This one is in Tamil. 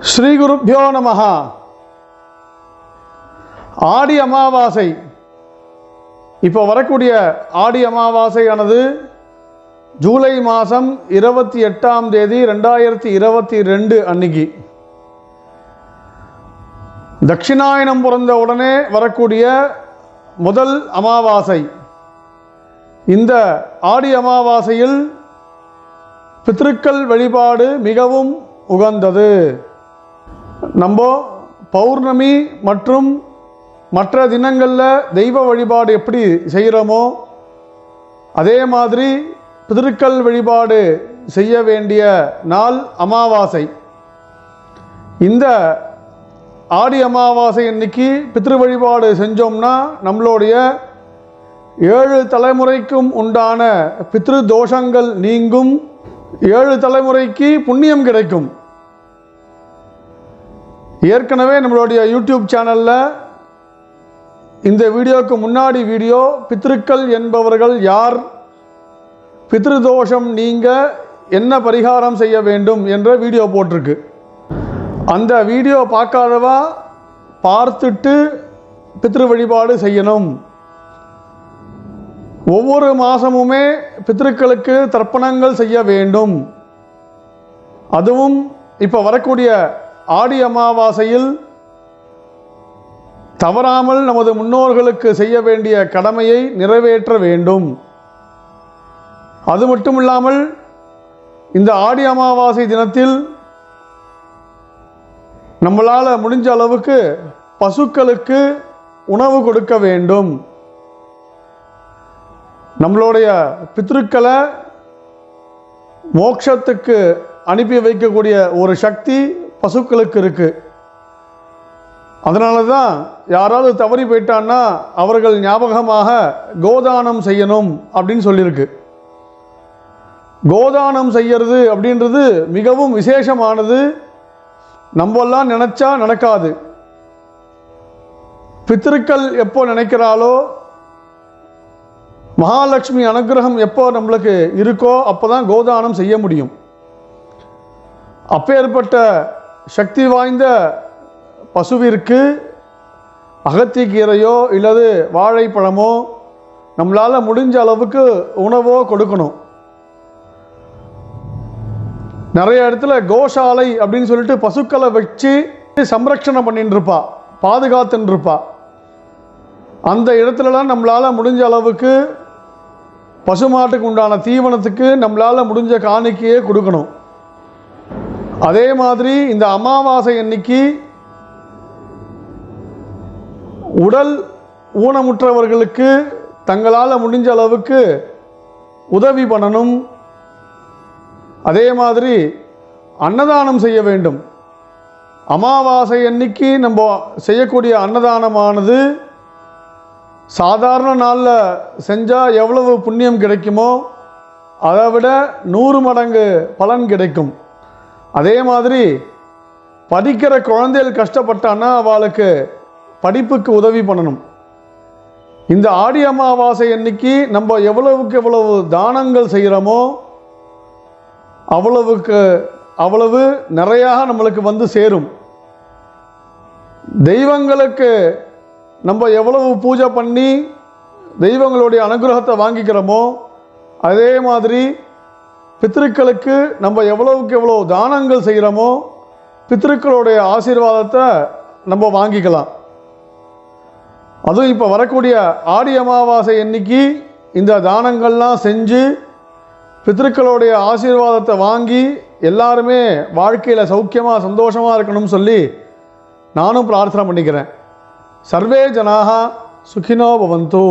ஸ்ரீ குருப்பியோ நமகா ஆடி அமாவாசை. இப்போ வரக்கூடிய ஆடி அமாவாசையானது ஜூலை மாதம் இருபத்தி எட்டாம் தேதி ரெண்டாயிரத்தி இருபத்தி ரெண்டு அன்னைக்கு. தட்சிணாயனம் பிறந்த உடனே வரக்கூடிய முதல் அமாவாசை. இந்த ஆடி அமாவாசையில் பித்ருக்கள் வழிபாடு மிகவும் உகந்தது. நம்ம பௌர்ணமி மற்றும் மற்ற தினங்களில் தெய்வ வழிபாடு எப்படி செய்கிறோமோ அதே மாதிரி பிதிருக்கள் வழிபாடு செய்ய வேண்டிய நாள் அமாவாசை. இந்த ஆடி அமாவாசை அன்னைக்கு பித்ரு வழிபாடு செஞ்சோம்னா நம்மளுடைய ஏழு தலைமுறைக்கும் உண்டான பித்ரு தோஷங்கள் நீங்கும். ஏழு தலைமுறைக்கு புண்ணியம் கிடைக்கும். ஏற்கனவே நம்மளுடைய யூடியூப் சேனலில் இந்த வீடியோவுக்கு முன்னாடி வீடியோ பித்ருக்கள் என்பவர்கள் யார் பித்ருதோஷம் நீங்க என்ன பரிகாரம் செய்ய வேண்டும் என்ற வீடியோ போட்டிருக்கு. அந்த வீடியோ பார்க்காதவா பார்த்துட்டு பித்ரு வழிபாடு செய்யணும். ஒவ்வொரு மாதமுமே பித்ருக்களுக்கு தர்ப்பணங்கள் செய்ய வேண்டும். அதுவும் இப்போ வரக்கூடிய ஆடி அமாவாசையில் தவறாமல் நமது முன்னோர்களுக்கு செய்ய வேண்டிய கடமையை நிறைவேற்ற வேண்டும். அது மட்டும் இல்லாமல் இந்த ஆடி அமாவாசை தினத்தில் நம்மளால் முடிஞ்ச அளவுக்கு பசுக்களுக்கு உணவு கொடுக்க வேண்டும். நம்மளுடைய பித்ருக்களை மோட்சத்துக்கு அனுப்பி வைக்கக்கூடிய ஒரு சக்தி பசுக்களுக்கு இருக்குது அதனால தான் யாராவது தவறி போயிட்டான்னா அவர்கள் ஞாபகமாக கோதானம் செய்யணும் அப்படின்னு சொல்லியிருக்கு. கோதானம் செய்யறது அப்படின்றது மிகவும் விசேஷமானது. நம்மெல்லாம் நினச்சா நடக்காது. பித்திருக்கள் எப்போ நினைக்கிறாளோ மகாலட்சுமி அனுகிரகம் எப்போ நம்மளுக்கு இருக்கோ அப்போ தான் கோதானம் செய்ய முடியும். அப்பேற்பட்ட சக்தி வாய்ந்த பசுவிற்கு அகத்திக்கீரையோ இல்லது வாழைப்பழமோ நம்மளால் முடிஞ்ச அளவுக்கு உணவோ கொடுக்கணும். நிறைய இடத்துல கோசாலை அப்படின்னு சொல்லிட்டு பசுக்களை வச்சு சம்ரக்ஷணம் பண்ணிட்டு இருப்பா பாதுகாத்துன்னு இருப்பா அந்த இடத்துலலாம் நம்மளால் முடிஞ்ச அளவுக்கு பசுமாட்டுக்கு உண்டான தீவனத்துக்கு நம்மளால் முடிஞ்ச காணிக்கையே கொடுக்கணும். அதே மாதிரி இந்த அமாவாசை அன்னைக்கு உடல் ஊனமுற்றவர்களுக்கு தங்களால் முடிஞ்ச அளவுக்கு உதவி பண்ணணும். அதே மாதிரி அன்னதானம் செய்ய வேண்டும். அமாவாசை அன்னைக்கு நம்ம செய்யக்கூடிய அன்னதானமானது சாதாரண நாளில் செஞ்சால் எவ்வளவு புண்ணியம் கிடைக்குமோ அதை விட நூறு மடங்கு பலன் கிடைக்கும். அதே மாதிரி படிக்கிற குழந்தைகள் கஷ்டப்பட்டான்னா அவளுக்கு படிப்புக்கு உதவி பண்ணணும். இந்த ஆடி அமாவாசை அன்னைக்கு நம்ம எவ்வளவுக்கு எவ்வளவு தானங்கள் செய்கிறோமோ அவ்வளவுக்கு அவ்வளவு நிறையாக நம்மளுக்கு வந்து சேரும். தெய்வங்களுக்கு நம்ம எவ்வளவு பூஜை பண்ணி தெய்வங்களுடைய அனுகிரகத்தை வாங்கிக்கிறோமோ அதே மாதிரி பித்ருக்களுக்கு நம்ம எவ்வளவுக்கு எவ்வளோ தானங்கள் செய்கிறோமோ பித்ருக்களுடைய ஆசீர்வாதத்தை நம்ம வாங்கிக்கலாம். அதுவும் இப்போ வரக்கூடிய ஆடி அமாவாசை அன்னைக்கு இந்த தானங்கள்லாம் செஞ்சு பித்ருக்களுடைய ஆசீர்வாதத்தை வாங்கி எல்லாருமே வாழ்க்கையில் சௌக்கியமாக சந்தோஷமாக இருக்கணும்னு சொல்லி நானும் பிரார்த்தனை பண்ணிக்கிறேன். சர்வே ஜனாக சுகினோ பவந்து.